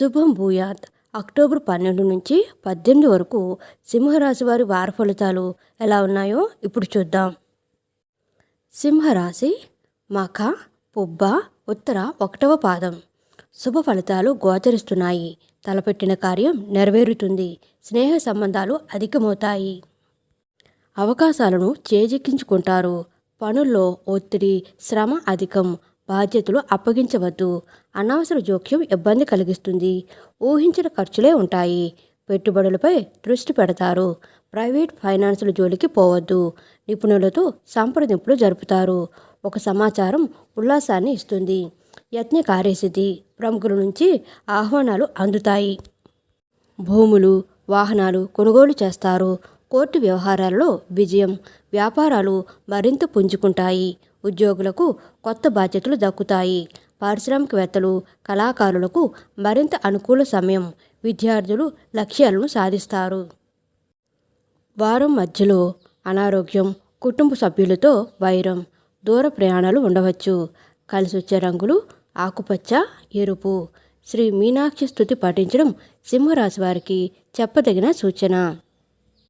శుభం భూయాత్. అక్టోబర్ పన్నెండు నుంచి పద్దెనిమిది వరకు సింహరాశి వారి వార ఫలితాలు ఎలా ఉన్నాయో ఇప్పుడు చూద్దాం. సింహరాశి మఖ పుబ్బ ఉత్తర ఒకటవ పాదం. శుభ ఫలితాలు గోచరిస్తున్నాయి. తలపెట్టిన కార్యం నెరవేరుతుంది. స్నేహ సంబంధాలు అధికమవుతాయి. అవకాశాలను చేజిక్కించుకుంటారు. పనుల్లో ఒత్తిడి శ్రమ అధికం. బాధ్యతలు అప్పగించవద్దు. అనవసర జోక్యం ఇబ్బంది కలిగిస్తుంది. ఊహించిన ఖర్చులే ఉంటాయి. పెట్టుబడులపై దృష్టి పెడతారు. ప్రైవేట్ ఫైనాన్సుల జోలికి పోవద్దు. నిపుణులతో సంప్రదింపులు జరుపుతారు. ఒక సమాచారం ఉల్లాసాన్ని ఇస్తుంది. యత్న కార్యసిద్ధి ప్రముఖుల నుంచి ఆహ్వానాలు అందుతాయి. భూములు వాహనాలు కొనుగోలు చేస్తారు. కోర్టు వ్యవహారాలలో విజయం వ్యాపారాలు మరింత పుంజుకుంటాయి. ఉద్యోగులకు కొత్త బాధ్యతలు దక్కుతాయి. పారిశ్రామికవేత్తలు కళాకారులకు మరింత అనుకూల సమయం విద్యార్థులు లక్ష్యాలను సాధిస్తారు. వారం మధ్యలో అనారోగ్యం కుటుంబ సభ్యులతో వైరం దూర ప్రయాణాలు ఉండవచ్చు. కలిసి వచ్చే రంగులు ఆకుపచ్చ ఎరుపు. శ్రీ మీనాక్షి స్థుతి పఠించడం సింహరాశి వారికి చెప్పదగిన సూచన.